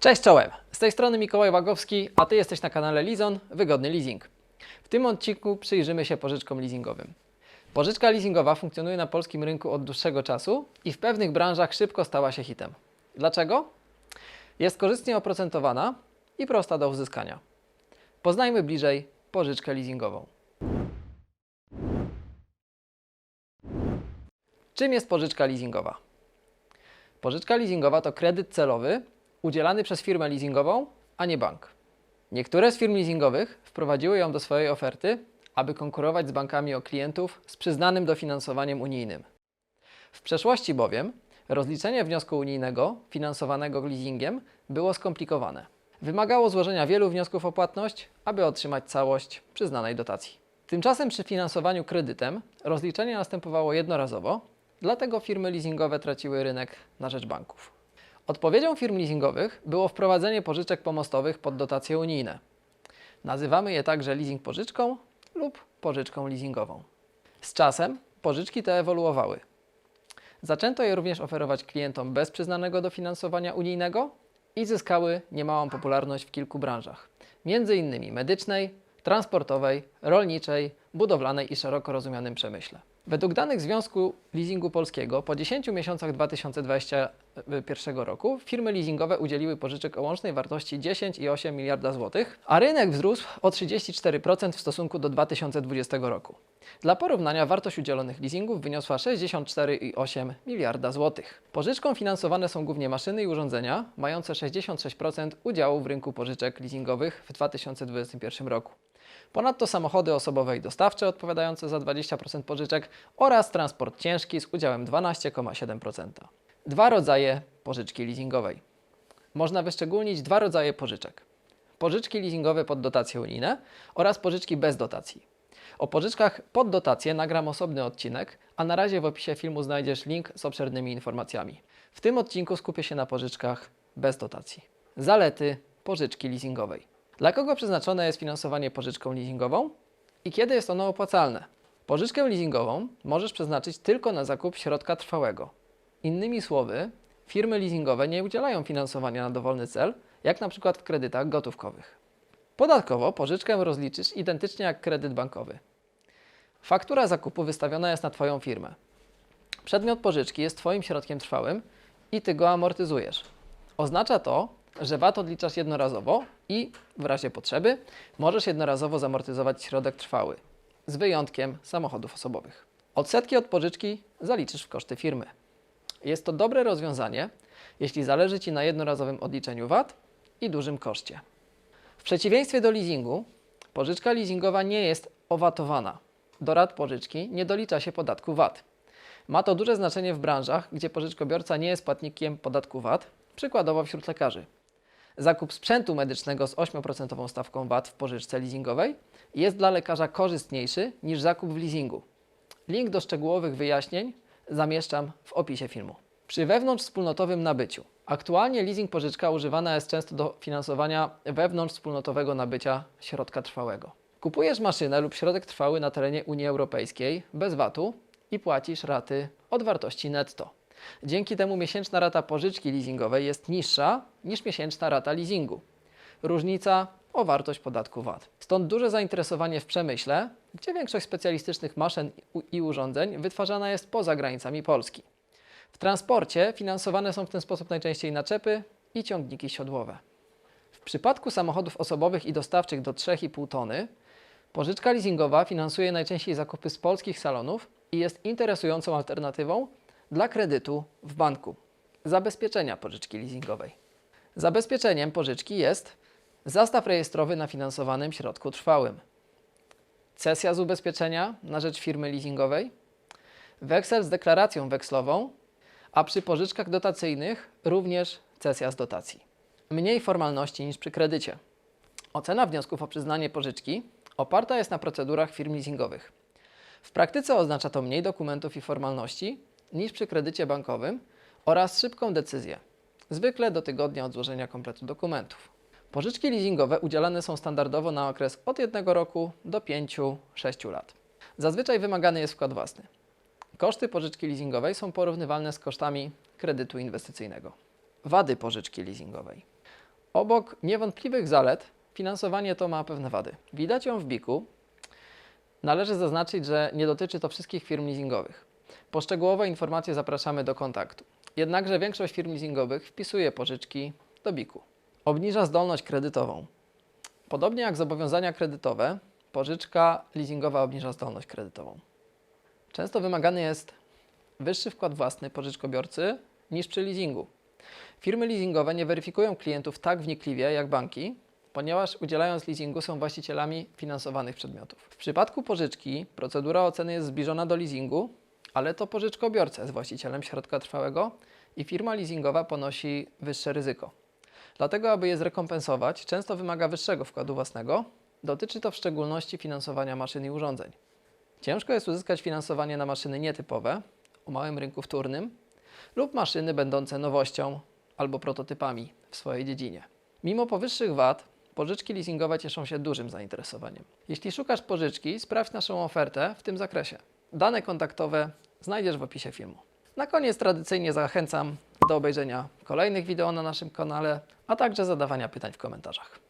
Cześć czołem! Z tej strony Mikołaj Łagowski, a Ty jesteś na kanale Lizon Wygodny Leasing. W tym odcinku przyjrzymy się pożyczkom leasingowym. Pożyczka leasingowa funkcjonuje na polskim rynku od dłuższego czasu i w pewnych branżach szybko stała się hitem. Dlaczego? Jest korzystnie oprocentowana i prosta do uzyskania. Poznajmy bliżej pożyczkę leasingową. Czym jest pożyczka leasingowa? Pożyczka leasingowa to kredyt celowy udzielany przez firmę leasingową, a nie bank. Niektóre z firm leasingowych wprowadziły ją do swojej oferty, aby konkurować z bankami o klientów z przyznanym dofinansowaniem unijnym. W przeszłości bowiem rozliczenie wniosku unijnego finansowanego leasingiem było skomplikowane. Wymagało złożenia wielu wniosków o płatność, aby otrzymać całość przyznanej dotacji. Tymczasem przy finansowaniu kredytem rozliczenie następowało jednorazowo, dlatego firmy leasingowe traciły rynek na rzecz banków. Odpowiedzią firm leasingowych było wprowadzenie pożyczek pomostowych pod dotacje unijne. Nazywamy je także leasing pożyczką lub pożyczką leasingową. Z czasem pożyczki te ewoluowały. Zaczęto je również oferować klientom bez przyznanego dofinansowania unijnego i zyskały niemałą popularność w kilku branżach, m.in. medycznej, transportowej, rolniczej, budowlanej i szeroko rozumianym przemyśle. Według danych Związku Leasingu Polskiego po 10 miesiącach 2021 roku firmy leasingowe udzieliły pożyczek o łącznej wartości 10,8 miliarda złotych, a rynek wzrósł o 34% w stosunku do 2020 roku. Dla porównania wartość udzielonych leasingów wyniosła 64,8 miliarda złotych. Pożyczką finansowane są głównie maszyny i urządzenia, mające 66% udziału w rynku pożyczek leasingowych w 2021 roku. Ponadto samochody osobowe i dostawcze odpowiadające za 20% pożyczek oraz transport ciężki z udziałem 12,7%. Dwa rodzaje pożyczki leasingowej. Można wyszczególnić dwa rodzaje pożyczek. Pożyczki leasingowe pod dotacje unijne oraz pożyczki bez dotacji. O pożyczkach pod dotacje nagram osobny odcinek, a na razie w opisie filmu znajdziesz link z obszernymi informacjami. W tym odcinku skupię się na pożyczkach bez dotacji. Zalety pożyczki leasingowej. Dla kogo przeznaczone jest finansowanie pożyczką leasingową i kiedy jest ono opłacalne? Pożyczkę leasingową możesz przeznaczyć tylko na zakup środka trwałego. Innymi słowy, firmy leasingowe nie udzielają finansowania na dowolny cel, jak na przykład w kredytach gotówkowych. Podatkowo pożyczkę rozliczysz identycznie jak kredyt bankowy. Faktura zakupu wystawiona jest na Twoją firmę. Przedmiot pożyczki jest Twoim środkiem trwałym i Ty go amortyzujesz. Oznacza to, że VAT odliczasz jednorazowo i w razie potrzeby możesz jednorazowo zamortyzować środek trwały, z wyjątkiem samochodów osobowych. Odsetki od pożyczki zaliczysz w koszty firmy. Jest to dobre rozwiązanie, jeśli zależy Ci na jednorazowym odliczeniu VAT i dużym koszcie. Przeciwieństwie do leasingu, pożyczka leasingowa nie jest owatowana. Do rat pożyczki nie dolicza się podatku VAT. Ma to duże znaczenie w branżach, gdzie pożyczkobiorca nie jest płatnikiem podatku VAT, przykładowo wśród lekarzy. Zakup sprzętu medycznego z 8% stawką VAT w pożyczce leasingowej jest dla lekarza korzystniejszy niż zakup w leasingu. Link do szczegółowych wyjaśnień zamieszczam w opisie filmu. Przy wewnątrzwspólnotowym nabyciu. Aktualnie leasing pożyczka używana jest często do finansowania wewnątrzwspólnotowego nabycia środka trwałego. Kupujesz maszynę lub środek trwały na terenie Unii Europejskiej bez VAT-u i płacisz raty od wartości netto. Dzięki temu miesięczna rata pożyczki leasingowej jest niższa niż miesięczna rata leasingu. Różnica o wartość podatku VAT. Stąd duże zainteresowanie w przemyśle, gdzie większość specjalistycznych maszyn i urządzeń wytwarzana jest poza granicami Polski. W transporcie finansowane są w ten sposób najczęściej naczepy i ciągniki siodłowe. W przypadku samochodów osobowych i dostawczych do 3,5 tony pożyczka leasingowa finansuje najczęściej zakupy z polskich salonów i jest interesującą alternatywą dla kredytu w banku. Zabezpieczenia pożyczki leasingowej. Zabezpieczeniem pożyczki jest zastaw rejestrowy na finansowanym środku trwałym, cesja z ubezpieczenia na rzecz firmy leasingowej, weksel z deklaracją wekslową, a przy pożyczkach dotacyjnych również cesja z dotacji. Mniej formalności niż przy kredycie. Ocena wniosków o przyznanie pożyczki oparta jest na procedurach firm leasingowych. W praktyce oznacza to mniej dokumentów i formalności niż przy kredycie bankowym oraz szybką decyzję, zwykle do tygodnia od złożenia kompletu dokumentów. Pożyczki leasingowe udzielane są standardowo na okres od 1 roku do 5-6 lat. Zazwyczaj wymagany jest wkład własny. Koszty pożyczki leasingowej są porównywalne z kosztami kredytu inwestycyjnego. Wady pożyczki leasingowej. Obok niewątpliwych zalet, finansowanie to ma pewne wady. Widać ją w BIK-u. Należy zaznaczyć, że nie dotyczy to wszystkich firm leasingowych. Po szczegółowe informacje zapraszamy do kontaktu. Jednakże większość firm leasingowych wpisuje pożyczki do BIK-u. Obniża zdolność kredytową. Podobnie jak zobowiązania kredytowe, pożyczka leasingowa obniża zdolność kredytową. Często wymagany jest wyższy wkład własny pożyczkobiorcy niż przy leasingu. Firmy leasingowe nie weryfikują klientów tak wnikliwie jak banki, ponieważ udzielając leasingu są właścicielami finansowanych przedmiotów. W przypadku pożyczki procedura oceny jest zbliżona do leasingu, ale to pożyczkobiorca jest właścicielem środka trwałego i firma leasingowa ponosi wyższe ryzyko. Dlatego, aby je zrekompensować, często wymaga wyższego wkładu własnego. Dotyczy to w szczególności finansowania maszyn i urządzeń. Ciężko jest uzyskać finansowanie na maszyny nietypowe, o małym rynku wtórnym lub maszyny będące nowością albo prototypami w swojej dziedzinie. Mimo powyższych wad, pożyczki leasingowe cieszą się dużym zainteresowaniem. Jeśli szukasz pożyczki, sprawdź naszą ofertę w tym zakresie. Dane kontaktowe znajdziesz w opisie filmu. Na koniec tradycyjnie zachęcam do obejrzenia kolejnych wideo na naszym kanale, a także zadawania pytań w komentarzach.